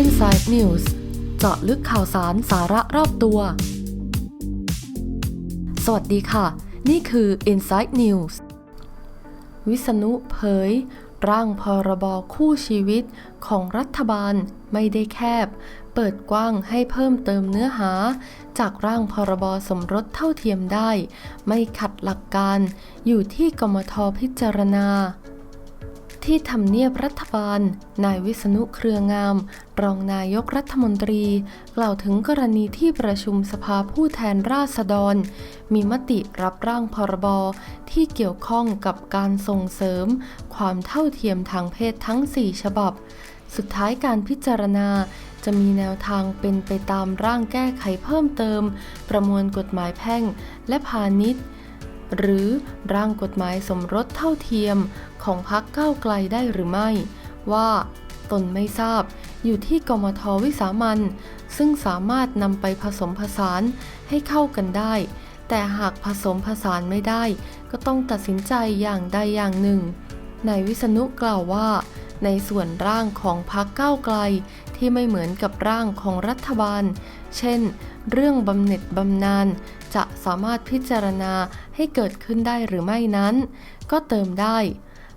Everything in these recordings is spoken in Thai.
Inside News เจาะลึกข่าวสารสาระรอบตัว สวัสดีค่ะ นี่คือ Inside News วิษณุเผย ร่างพรบคู่ชีวิตของรัฐบาลไม่ได้แคบ เปิดกว้างให้เพิ่มเติมเนื้อหา จากร่างพรบสมรสเท่าเทียมได้ ไม่ขัดหลักการ อยู่ที่กมทพิจารณา ที่ทำเนียบรัฐบาล นายวิษณุเครืองาม รองนายกรัฐมนตรี กล่าวถึงกรณีที่ประชุมสภาผู้แทนราษฎร มีมติรับร่างพรบที่เกี่ยวข้องกับการส่งเสริม ความเท่าเทียมทางเพศทั้ง 4 ฉบับ สุดท้ายการพิจารณาจะมีแนวทางเป็นไปตามร่างแก้ไขเพิ่มเติม ประมวลกฎหมายแพ่ง และพาณิชย์ หรือร่างกฎหมายสมรสเท่าเทียมของพรรคก้าวไกลได้หรือไม่ ว่าตนไม่ทราบอยู่ที่กมทวิสามันซึ่งสามารถนำไปผสมผสานให้เข้ากันได้ แต่หากผสมผสานไม่ได้ ก็ต้องตัดสินใจอย่างใดอย่างหนึ่งนายวิษณุกล่าวว่า ในส่วนร่างของพรรคก้าวไกลที่ไม่เหมือนกับร่างของรัฐบาล เช่น เรื่องบำเหน็จบำนาญจะสามารถพิจารณาให้เกิดขึ้นได้หรือไม่นั้น ก็เติมได้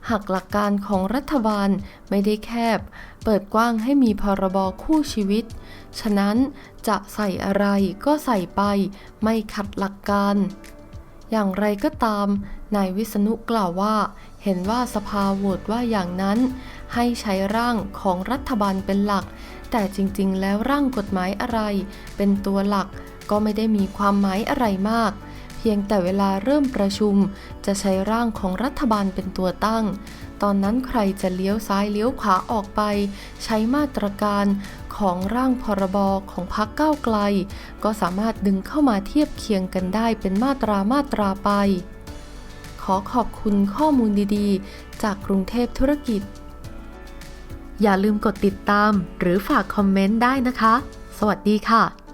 หากหลักการของรัฐบาลไม่ได้แคบ เปิดกว้างให้มีพรบคู่ชีวิต ฉะนั้นจะใส่อะไรก็ใส่ไปไม่ขัดหลักการอย่างไรก็ตาม นายวิษณุกล่าวว่า เห็นว่าสภาโหวตว่าอย่างนั้น ให้ใช้ร่างของรัฐบาลเป็นหลัก แต่จริงๆ แล้วร่างกฎหมายอะไร เป็นตัวหลักก็ไม่ได้มีความหมายอะไรมาก เพียงแต่เวลาเริ่มประชุม จะใช้ร่างของรัฐบาลเป็นตัวตั้ง ตอนนั้นใครจะเลี้ยวซ้ายเลี้ยวขวาออกไป ใช้มาตรการของร่างพรบของพรรคก้าวไกล ก็สามารถดึงเข้ามาเทียบเคียงกันได้เป็นมาตรามาตราไป ขอขอบคุณข้อมูลดีๆ จากกรุงเทพธุรกิจ อย่าลืมกดติดตามหรือฝากคอมเมนต์ได้นะคะ สวัสดีค่ะ